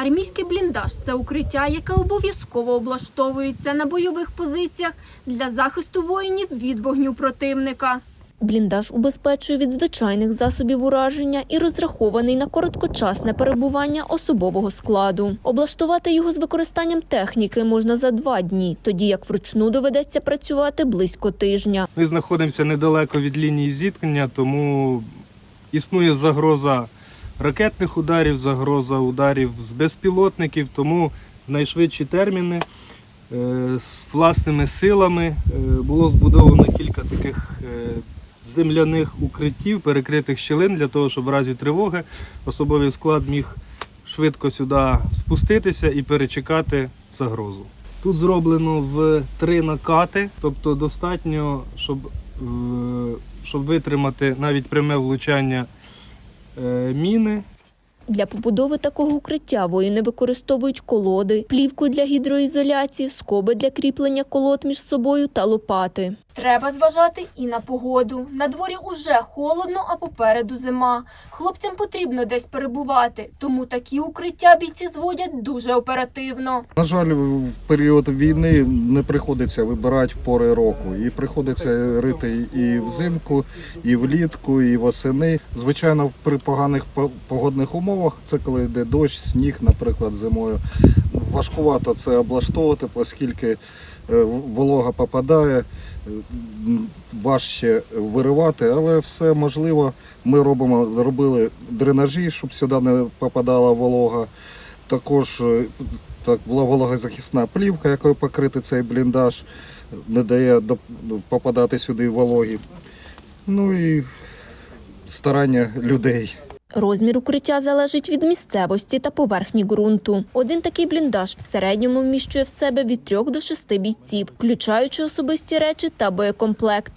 Армійський бліндаж це укриття, яке обов'язково облаштовується на бойових позиціях для захисту воїнів від вогню противника. Бліндаж убезпечує від звичайних засобів ураження і розрахований на короткочасне перебування особового складу. Облаштувати його з використанням техніки можна за два дні, тоді як вручну доведеться працювати близько тижня. Ми знаходимося недалеко від лінії зіткнення, тому існує загроза ракетних ударів, загроза ударів з безпілотників, тому в найшвидші терміни е, з власними силами е, було збудовано кілька таких е, земляних укриттів, перекритих щілин для того, щоб в разі тривоги особовий склад міг швидко сюди спуститися і перечекати загрозу. Тут зроблено в три накати, тобто достатньо, щоб, щоб витримати навіть пряме влучання міни. Для побудови такого укриття воїни використовують колоди, плівку для гідроізоляції, скоби для кріплення колод між собою та лопати. Треба зважати і на погоду. На дворі уже холодно, а попереду зима. Хлопцям потрібно десь перебувати, тому такі укриття бійці зводять дуже оперативно. На жаль, в період війни не приходиться вибирати пори року. І приходиться рити і взимку, і влітку, і восени. Звичайно, при поганих по- погодних умовах, це коли йде дощ, сніг, наприклад, зимою. Важкувато це облаштовувати, оскільки е, волога попадає, важче виривати, але все можливо. Ми робимо, зробили дренажі, щоб сюди не попадала волога. Також е, так, була вологозахисна плівка, якою покрити цей бліндаж, не дає попадати сюди вологі. Ну і старання людей. Розмір укриття залежить від місцевості та поверхні ґрунту. Один такий бліндаж в середньому вміщує в себе від трьох до шести бійців, включаючи особисті речі та боєкомплект.